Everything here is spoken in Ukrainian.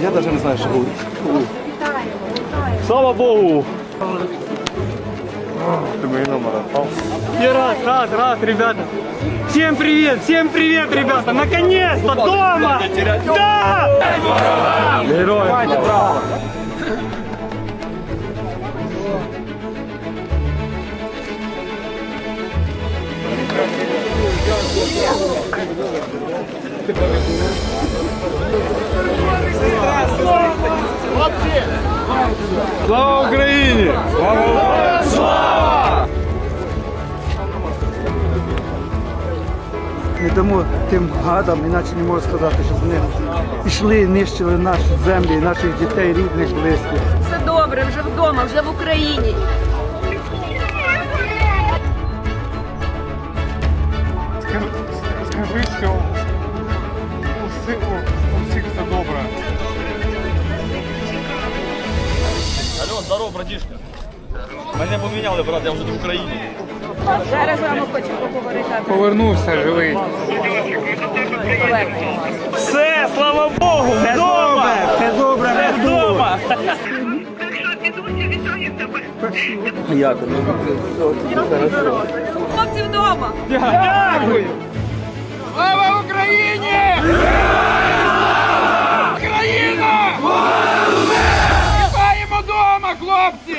Я даже не знаю, что. говорить. Слава Богу! Ты мои номера. И раз, раз, раз, ребята. Всем привет, всем привет, ребята. Наконец-то ну дома! Да! Герой! Ты Слава Україні! не дамо тим гадам, іначе не можу сказати, щоб вони пішли, нищили наші землі, наших дітей, рідних, близьких. Все добре, вже вдома, вже в Україні. Скажи, що здорово, братішка. Мене поміняли, брат, я вже не в Україні. Зараз з вами хочу поговорити. Повернувся живий. Все, слава Богу, вдома! Все добре, Все вдома! Хлопці вдома. Дякую! Слава Україні! хлопці!